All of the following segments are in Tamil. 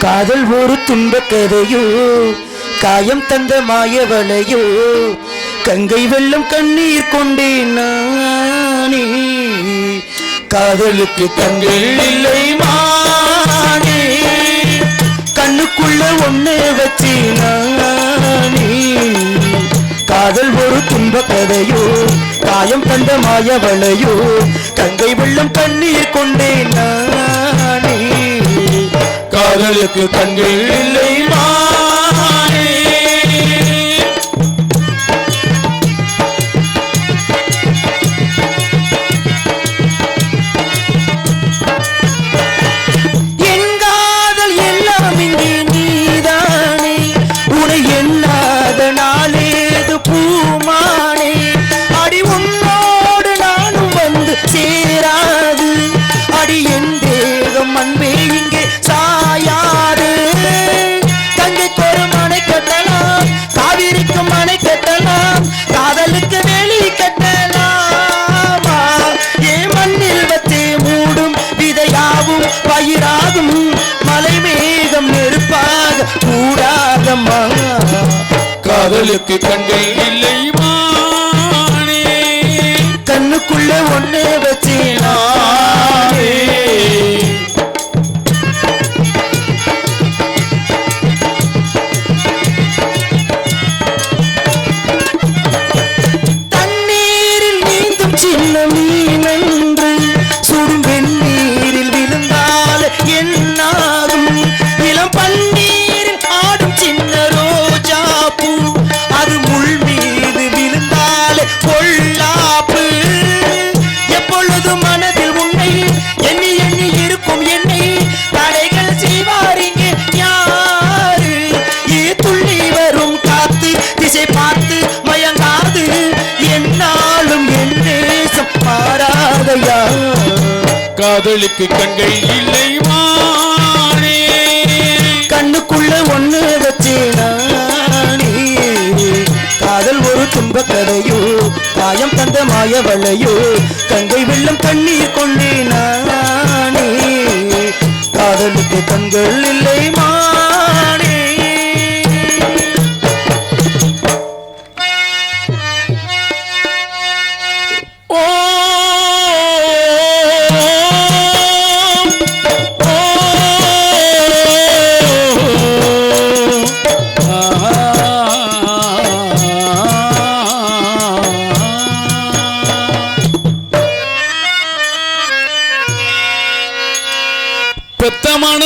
காதல் ஒரு துன்ப கதையோ காயம் தந்த மாயவளையோ கங்கை வெள்ளம் கண்ணீர் கொண்டேன் நானே. காதலுக்கு தங்கள் இல்லை மானே. கண்ணுக்குள்ள ஒன்னே வச்சு நானே. காதல் ஒரு துன்ப கதையோ காயம் தந்த மாயவளையோ உன்னோடு கண்கள் வந்து சேராது. அடி என் தேகம் அன்பே கூடாதம்மா காதலுக்கு கண்கள் இல்லை கண்ணுக்குள்ள ஒண்ணு மாறாதையா காதலுக்கு கண்கள் இல்லை மானே கண்ணுக்குள்ள ஒண்ணு நானே காதல் ஒரு துன்ப கதையோ காயம் தந்த மாயவளையோ கங்கை வெள்ளம் கண்ணீர் கொண்டே நானே. காதலுக்கு கண்கள் இல்லை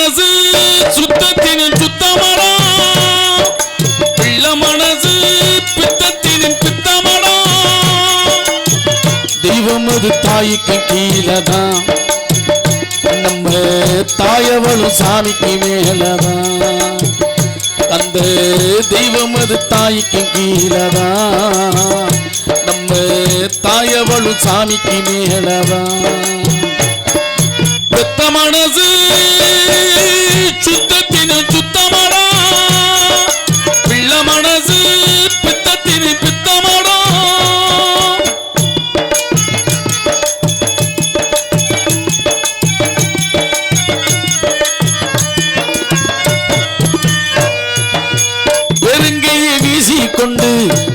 மனசு சுத்தத்தின் சுத்தமடா. பிள்ள மனசு பித்தத்தின் பித்தமடா. தெய்வம் அது தாய்க்கு கீழதான் நம்ம தாயவளும் சாமிக்கு மேலதான் அந்த தெய்வம் அது தாய்க்கு கீழதான் நம்ம தாயவளும் சாமிக்கு மேலதான் பெத்த மனசு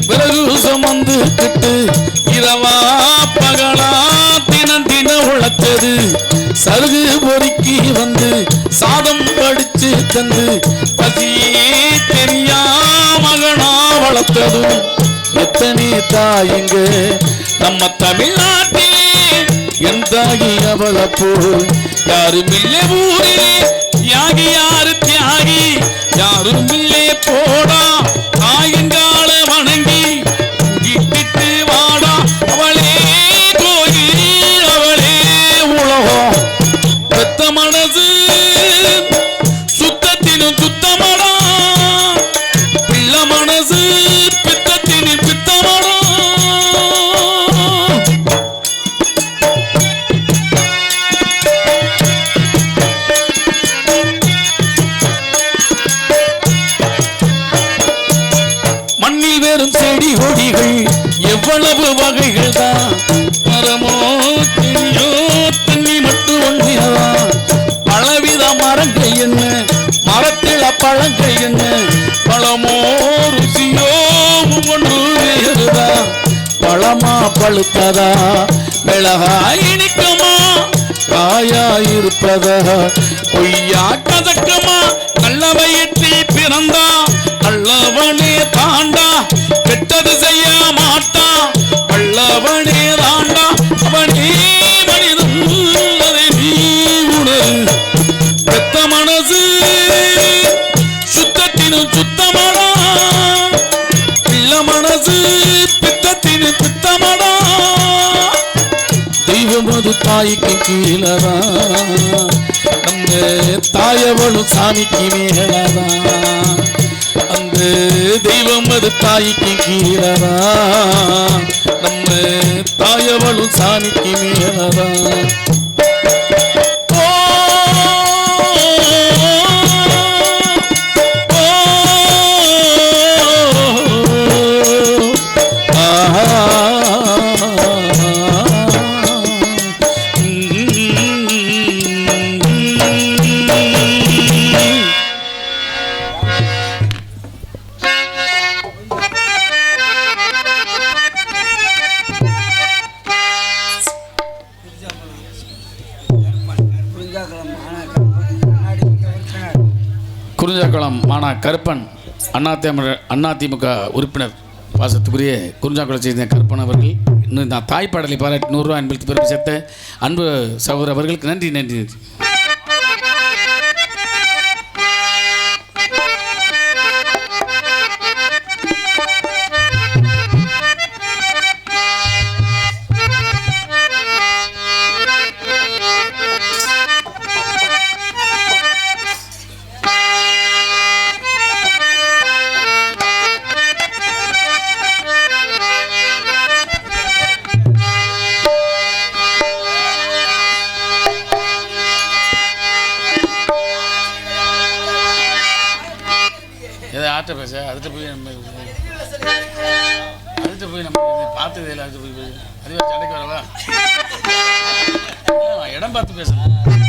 விறகு சுமந்துக்கிட்டு இரவா பகலா தினம் தினம் உழைச்சது. சருகு பொறுக்கி வந்து சாதம் படிச்சு தந்து பசியே தெரியா மகனா வளர்த்ததும். எத்தனை தாயுங்க நம்ம தமிழ்நாட்டிலே? என் தாகி அவளை போல் யாரும் இல்லை ஊரிலே? யாகி யாரு தியாகி? யாரும் இல்லை போடா? தாயுங்க வெறும் செடி கொடிகள் எவ்வளவு வகைகள் தான்? மரமோ செடியோ தண்ணி மட்டும் ஒன்றியதா பலவித மரங்கள் என்ன? மரத்தில் அப்பழங்கள் என்ன? பழமோ ருசியோ ஒன்று வேறுதா பழமா பழுத்ததா? மிளகா இனிக்குமா காயா இருப்பதா? பொய்யா கதக்குமா? நல்ல பிறந்தா? கள்ளவனே தாண்ட. தெய்வம் அது தாய்க்கு கீழதா நம்ம தாயவளும் சாமிக்கு மேலதான் அந்த தெய்வம் அது தாய்க்கு கீழதான் நம்ம தாயவளும் சாமிக்கு மேலதான் குறிஞ்சாக்குளம் மானா கருப்பன் அதிமுக அதிமுக உறுப்பினர் பாசத்துக்குரிய குறிஞ்சாக்குளம் செய்த கருப்பன் அவர்கள் இன்னும் நான் தாய்ப்பாடலை பாராட்டி நூறுரூவா அன்பளித்து பிறகு சேர்த்த அன்பு சகோதர அவர்களுக்கு நன்றி நன்றி. யார்கிட்ட பேச அதுகிட்ட போய் நம்ம அதுகிட்ட போய் நம்ம பார்த்ததே இல்லை அதுட்டு போய் போய். அதுவே சண்டைக்கு வரவா? இடம் பார்த்து பேசணும்